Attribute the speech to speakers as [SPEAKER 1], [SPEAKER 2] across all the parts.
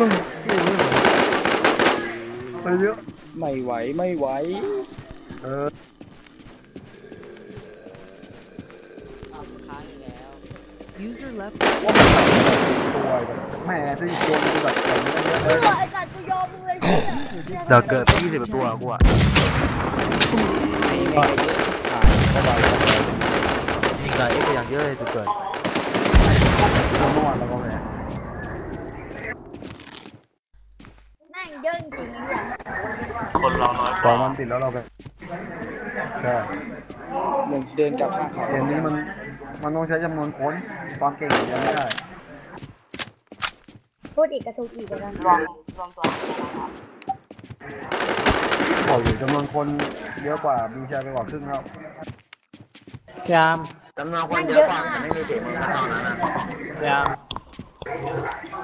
[SPEAKER 1] พิ่งอยู่เลยเหรอไปเยอะ
[SPEAKER 2] ไม่ไหวไม่ไหว
[SPEAKER 1] เออ
[SPEAKER 2] ค้างอีกแล้ว
[SPEAKER 3] User left.
[SPEAKER 1] ว่ามันใส่ตัวแบบแม่ที่ตัวมันแบบใส่เยอะๆเลย
[SPEAKER 4] ไอ้สัตว์กูยอมมึงเลยเนี่ย
[SPEAKER 3] User dis-
[SPEAKER 5] เดี๋ยวเกิดไปยี่สิบตัวกูอะ
[SPEAKER 2] ไม่ไม่เยอะผ่านก็ได้
[SPEAKER 5] ยิงไก่เอ็กซ์อย่างเยอะเลยจุดเกิด
[SPEAKER 1] เมื่อวานเราก็แพ้
[SPEAKER 4] แม่งเยอะจริงๆเนี่ย
[SPEAKER 1] สองวันติดแล้วเราไปใช่
[SPEAKER 2] เหมือนเดินกลับข้างเขา
[SPEAKER 1] เกมนี้มันมันต้องใช้จำนวนคนความเก่งอย่างเดียวไม่ได้
[SPEAKER 4] พูดอีกกระทุกอีกเลยนะ
[SPEAKER 1] บอกอยู่จำนวนคนเยอะกว่ามีแชร์ไปกว่าครึ่งแล้ว
[SPEAKER 6] พยายาม
[SPEAKER 5] จำนวนคนเยอะกว่าแต่ไม่มีเสียงมึงตอนนั้นอะ
[SPEAKER 6] พยายาม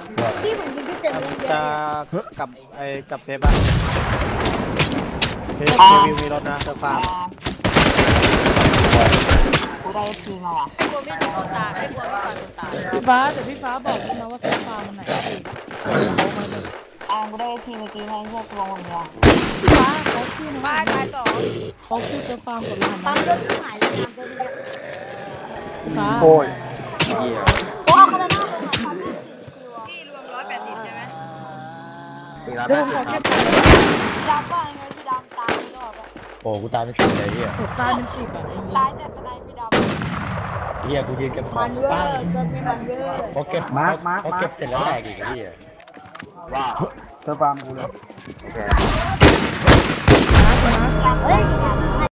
[SPEAKER 4] ที่ผม
[SPEAKER 6] จะ
[SPEAKER 4] อะ
[SPEAKER 6] กลับไอ้กลับเทปอะเทปเทวิวมีรถนะเธอฟาร์ม
[SPEAKER 7] กูได้ทีมาว่ะ
[SPEAKER 8] กลัวไม่โดนตาไม่กลัวไม่ฟันโดนตา
[SPEAKER 9] พี่ฟ้าแต่พี่ฟ้าบอกด้วยนะว่าเสื้อฟาร์มมันไหนพี่โค้งมาเลย
[SPEAKER 7] อ่ากูได้ทีเมื่อกี้ให้เพื่อนกูลงคนเดียว
[SPEAKER 9] พี่ฟ้าเขาขึ้น
[SPEAKER 8] บ้า
[SPEAKER 9] มา
[SPEAKER 8] ตายสอง
[SPEAKER 9] เขาขึ้นเสื้อฟาร์มกับเรา
[SPEAKER 4] ปั๊
[SPEAKER 9] นะ
[SPEAKER 4] มรถที่หายเลยนะตัวนี้
[SPEAKER 9] พี่ฟ้า
[SPEAKER 1] โอ้ย
[SPEAKER 5] สี่ร้อย
[SPEAKER 9] เดี๋
[SPEAKER 5] แป
[SPEAKER 9] ยว
[SPEAKER 5] ด
[SPEAKER 9] ผม
[SPEAKER 5] สิบ
[SPEAKER 9] ขอ
[SPEAKER 5] ค
[SPEAKER 9] แค่
[SPEAKER 5] รับ
[SPEAKER 9] ตาย
[SPEAKER 7] พี่ดำบ้างไงพี่ดำตายไม่รอดอะ
[SPEAKER 10] โอ้กูตายไปสิบเลยเฮีย
[SPEAKER 9] ผมตายเป็นสิบแบบเอง
[SPEAKER 7] ตายแต่เป็นไรพี่ดำ
[SPEAKER 10] เฮียกูยืนเก็บขอ
[SPEAKER 4] มั
[SPEAKER 10] ง
[SPEAKER 4] นเวอ
[SPEAKER 10] ปั้ง
[SPEAKER 4] ร์เกินไม่มันเวอร์
[SPEAKER 10] พอเก็บ
[SPEAKER 1] มาร์คมาร์ค
[SPEAKER 10] พอ
[SPEAKER 1] มา
[SPEAKER 10] เก็
[SPEAKER 1] ร์
[SPEAKER 10] บ
[SPEAKER 1] ค
[SPEAKER 10] เสร็จแล้วแตกอีกไอ้เฮีย
[SPEAKER 5] ว่า
[SPEAKER 1] เธอฟาร์มกูเลย
[SPEAKER 5] โอเค
[SPEAKER 4] เฮ้ย